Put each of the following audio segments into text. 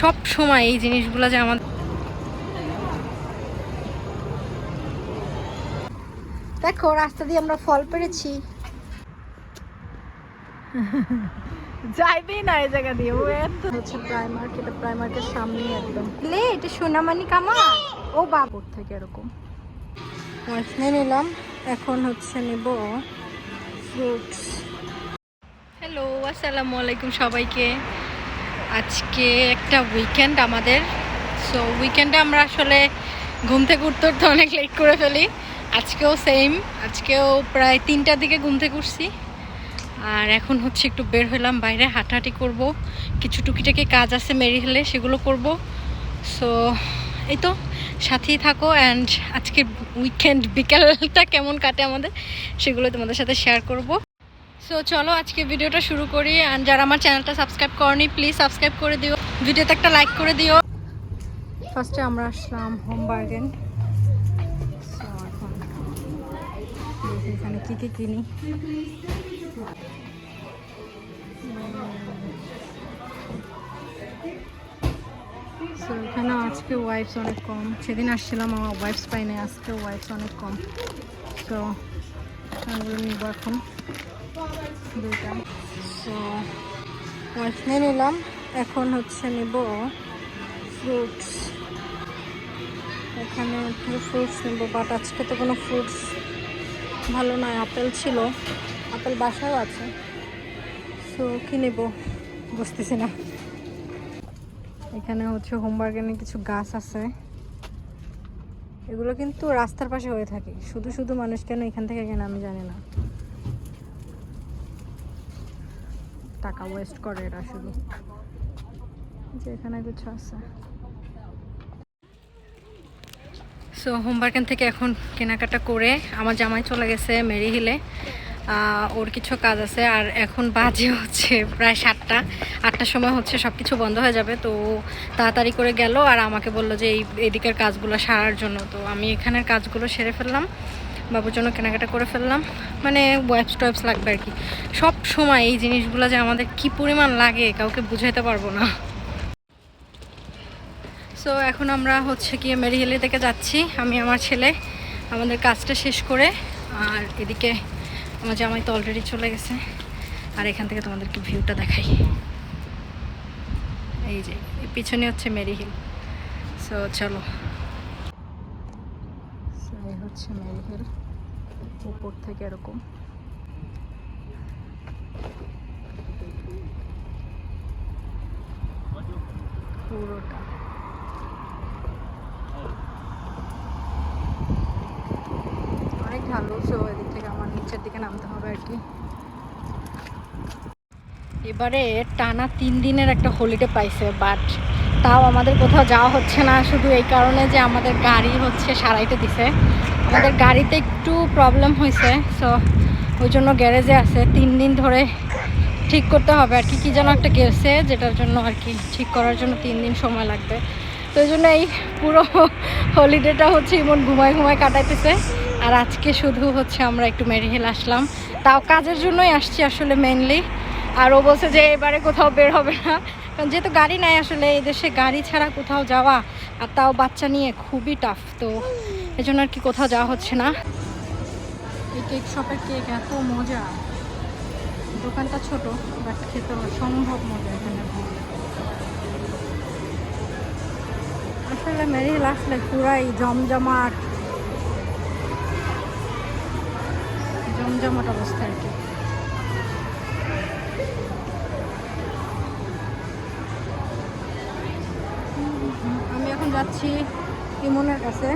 সব সময় এই জিনিসগুলো যে আমাদের দেখো রাস্তা দিয়ে আমরা ফল পেরেছি। যাইবেই না এই জায়গা দিয়ে ও এত হচ্ছে প্রাইমার্ক এটা প্রাইমার্কের সামনেই একদম। লে এটা সোনামানি কামা ও বাবুর থেকে এরকম। নিয়ে নিলাম এখন হচ্ছে নেব ফ্রুটস হ্যালো আসসালামু আলাইকুম সবাইকে। আজকে একটা উইকেন্ড আমাদের। সো উইকেন্ডে আমরা আসলে ঘুম থেকে উঠতে উঠতে অনেক লেট করে ফেলি। আজকেও সেম আজকেও প্রায় তিনটার দিকে ঘুম থেকে উঠছি। আর এখন হচ্ছে একটু বের হলাম, বাইরে হাঁটাহাঁটি করব। কিছু টুকিটাকি কাজ আছে মেরি হলে সেগুলো করব। সো এই তো, সাথেই থাকো অ্যান্ড আজকে উইকেন্ড বিকালটা কেমন কাটে আমাদের, সেগুলো তোমাদের সাথে শেয়ার করব। সো চলো আজকে ভিডিওটা শুরু করি। আর যারা আমার চ্যানেলটা সাবস্ক্রাইব করনি প্লিজ সাবস্ক্রাইব করে দিও। ভিডিওতে একটা লাইক করে দিও। ফার্স্টে আমরা আসলাম হোম বার্গেন এখন কী কী কিনি? সো এখানে আজকে ওয়াইফস অনেক কম। সেদিন আসছিলাম আমার ওয়াইফস পাই নাই আজকে ওয়াইফস অনেক কম। সো এখন। দুইটা। সো ওয়াইফস নিয়ে নিলাম। এখন হচ্ছে নেব ফ্রুটস এখানে ফ্রুটস নেব বাট আজকে তো কোনো ফ্রুটস ভালো নয় আপেল ছিল। আপেল বাসাও আছে। সো কী নেব? বুঝতেছি না। এখানে হচ্ছে হোমবার্গেনে কিছু গাছ আছে। এগুলো কিন্তু রাস্তার পাশে হয়ে থাকে। শুধু শুধু মানুষ কেন এখান থেকে কেন আমি জানি না। টাকা ওয়েস্ট করে এরা শুধু। যে এখানে কিছু আছে। সো হোমবার্কেন থেকে এখন কেনাকাটা করে আমার জামাই চলে গেছে মেরি হিলে ওর কিছু কাজ আছে আর এখন বাজে হচ্ছে প্রায় সাতটা। আটটার সময় হচ্ছে সব কিছু বন্ধ হয়ে যাবে। তো তাড়াতাড়ি করে গেল আর আমাকে বলল যে এই, এদিকের কাজগুলো সারার জন্য। তো আমি এখানের কাজগুলো সেরে ফেললাম। বাবুর জন্য কেনাকাটা করে ফেললাম। মানে ওয়েবস টয়েবস লাগবে আর কি। সব সময় এই জিনিসগুলো যে আমাদের কি পরিমাণ লাগে, কাউকে বুঝাইতে পারব না। সো এখন আমরা হচ্ছে গিয়ে মেরিহেলি থেকে যাচ্ছি, আমি, আমার ছেলে। আমাদের কাজটা শেষ করে, আর এদিকে আমার জামাই তো অলরেডি চলে গেছে। আর এখান থেকে তোমাদেরকে ভিউটা দেখাই। এই যে পিছনে হচ্ছে মেরি হিল সো চলো। এই হচ্ছে মেরি উপর থেকে এরকম। পুরোটা। অনেক সো এদিক থেকে আমার নিচের দিকে নামতে হবে আর কি। এবারে টানা তিন দিনের একটা হলিডে পাইছে বাট তাও আমাদের কোথাও যাওয়া হচ্ছে না, শুধু এই কারণে যে আমাদের গাড়ি হচ্ছে সারাইতে দিছে। আমাদের গাড়িতে একটু প্রবলেম হয়েছে সো ওই জন্য গ্যারেজে আছে। তিন দিন ধরে ঠিক করতে হবে, আর কি কী যেন একটা গেছে, যেটার জন্য আর কি ঠিক করার জন্য তিন দিন সময় লাগবে। তো এই জন্য এই পুরো হলিডেটা হচ্ছে এমন ঘুমায় ঘুমায় কাটাইতেছে। আর আজকে শুধু হচ্ছে আমরা একটু মেরিহেল আসলাম। তাও কাজের জন্যই আসছি আসলে মেনলি আর ও বলছে যে এবারে কোথাও বের হবে না। কারণ যেহেতু গাড়ি নাই আসলে, এই দেশে গাড়ি ছাড়া কোথাও যাওয়া আর তাও বাচ্চা নিয়ে খুবই টাফ তো এই জন্য আর কি কোথাও যাওয়া হচ্ছে না। এই কেক শপের কেক এত মজা। দোকানটা ছোট বাট খেতে সম্ভব মজা এখানে। আসলে মেরিল আসলে পুরাই জমজমাট। জমজমাট অবস্থা আর কি। যাচ্ছি ইমনের কাছে।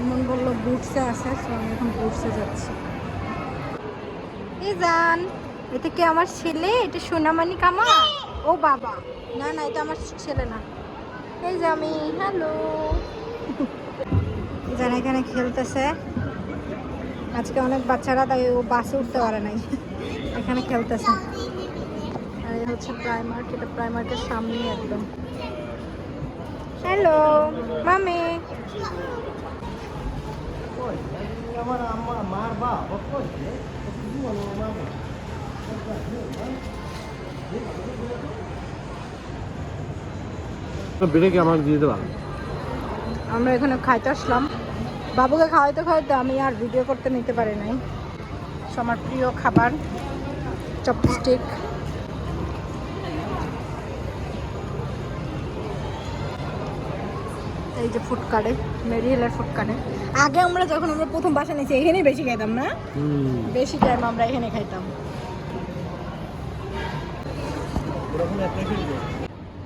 ইমন বলল, বুটসে আছে সো আমি এখন বুটসে যাচ্ছি। ইজান, এটা কি আমার ছেলে? এটা সোনামানি কামা ও বাবা। না না, এটা আমার ছেলে না। এই যে আমি, হ্যালো। ইজান এখানে খেলতেছে। আজকে অনেক বাচ্চারা, তাই ও বাসে উঠতে পারে নাই। এখানে খেলতেছে। আর এই হচ্ছে প্রাইমার্ক এটা প্রাইমার্কের সামনেই একদম। হ্যালো মামি আমার দিয়ে দেবা। আমরা এখানে খাইতে আসলাম। বাবুকে খাওয়াইতে খাওয়াইতে আমি আর ভিডিও করতে নিতে পারি নাই। আমার প্রিয় খাবার চপস্টিক। এই যে ফুটকারে মেরিয়েলের ফুটকারে। আগে আমরা যখন আমরা প্রথম বাসা নিয়েছি এখানেই বেশি খাইতাম না? বেশি টাইম আমরা এখানে খাইতাম।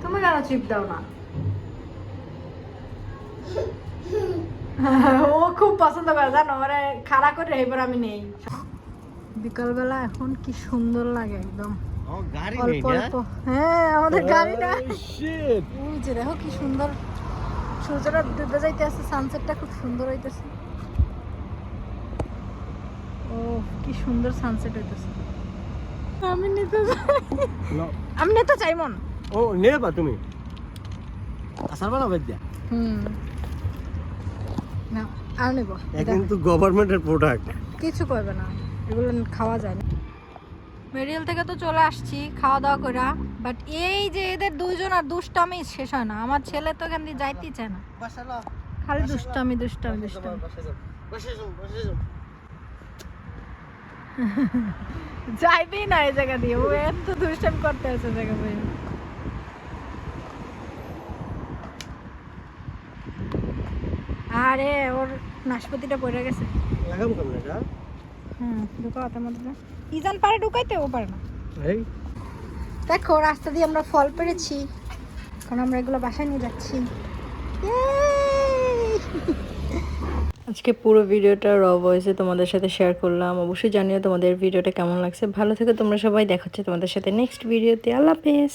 তুমি কেন চিপ দাও না? ও খুব পছন্দ করে জানো? মানে খাড়া করে এবার আমি নেই। বিকালবেলা এখন কি সুন্দর লাগে একদম। অল্প অল্প। হ্যাঁ আমাদের গাড়ি না। দেখো কি সুন্দর। সূর্যটা ডুবে যাইতে আছে সানসেটটা খুব সুন্দর হইতেছে। ও কি সুন্দর সানসেট হইতেছে। আমি নিতে আমি নিতে চাই মন। ও নেবা তুমি। আসার বানা দিয়া। হুম। না আর নেব। এটা কিন্তু গভর্নমেন্টের প্রোডাক্ট কিছু করবে না। এগুলো খাওয়া যায় না। মেরিয়াল থেকে তো চলে আসছি খাওয়া দাওয়া করে বাট এই যে এদের দুইজন আর দুষ্টামি শেষ হয় না। আমার ছেলে তো এখান দিয়ে যাইতেই চায় না। খালি দুষ্টামি দুষ্টামি দুষ্টামি। যাইবেই না এই জায়গা দিয়ে। ও এত দুষ্টামি করতে আছে জায়গা বই আরে ওর নাশপাতিটা পড়ে গেছে। লাগাম কেমন এটা? হুম ঢুকাও হাতের মধ্যে। ইজান পারে ঢুকাইতে ও পারে না। এই? দেখো, রাস্তা দিয়ে আমরা ফল পেরেছি। এখন আমরা এগুলো বাসায় নিয়ে যাচ্ছি। আজকে পুরো ভিডিওটা র ভয়েসে তোমাদের সাথে শেয়ার করলাম। অবশ্যই জানিও তোমাদের ভিডিওটা কেমন লাগছে। ভালো থেকে, তোমরা সবাই। দেখাচ্ছে তোমাদের সাথে নেক্সট ভিডিওতে আল্লাহ হাফেজ।